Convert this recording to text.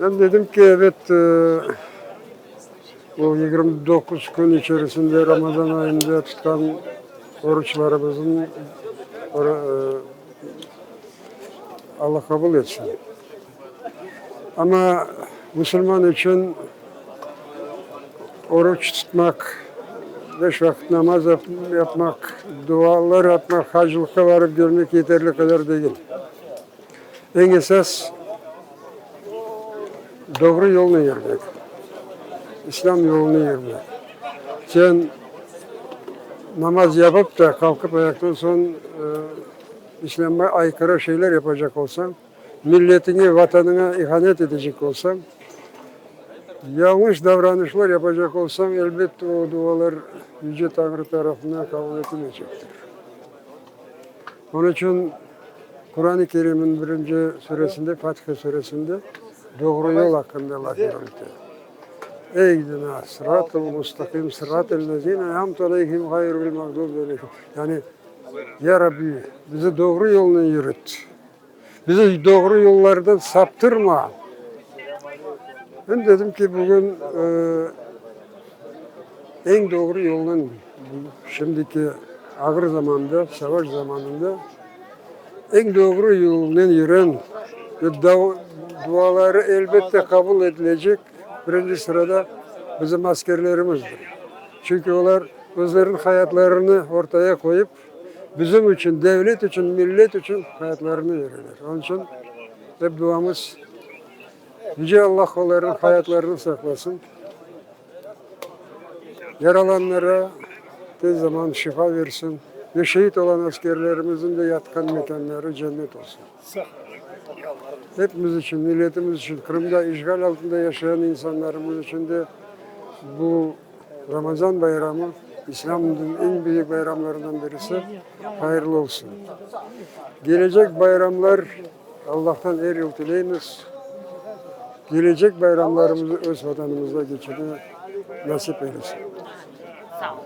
Ben dedim ki evet e, bu 29 gün içerisinde Ramazan ayında tutan oruçlarımızın or- e, Allah kabul etsin. Ama Müslüman için oruç tutmak, beş vakit namaz yap- yapmak, dualar yapmak, hacılıka varıp görmek yeterli kadar değil. En esas doğru yolunu yürümek. İslam yolunu yürümek. Sen namaz yapıp da kalkıp ayaktan son e, İslam'a aykırı şeyler yapacak olsan, milletini, vatanına ihanet edecek olsan, yanlış davranışlar yapacak olsan elbette o dualar Yüce Tanrı tarafından kabul edilmeyecektir. Onun için Kur'an-ı Kerim'in birinci suresinde, Fatiha suresinde doğru yol hakkında Allah diyor. Eydina sıratel mustakim sıratel lezine en'amte aleyhim gayril mağdubi aleyhim. Yani ya Rabbi bizi doğru yoluna yürüt. Bizi doğru yollardan saptırma. Ben dedim ki bugün e, en doğru yolun şimdiki ağır zamanda, savaş zamanında en doğru yolundan yürüyen ve duaları elbette kabul edilecek birinci sırada bizim askerlerimizdir. Çünkü onlar özlerinin hayatlarını ortaya koyup bizim için, devlet için, millet için hayatlarını verirler. Onun için hep duamız Yüce Allah onların hayatlarını saklasın. Yaralanlara tez zaman şifa versin. Ve şehit olan askerlerimizin de yatkan mekanları cennet olsun. Hepimiz için, milletimiz için, Kırım'da işgal altında yaşayan insanlarımız için de bu Ramazan bayramı İslam'ın en büyük bayramlarından birisi hayırlı olsun. Gelecek bayramlar Allah'tan er yıl dileyiniz. Gelecek bayramlarımızı öz vatanımızda geçirmeyi nasip eylesin. Sağ ol.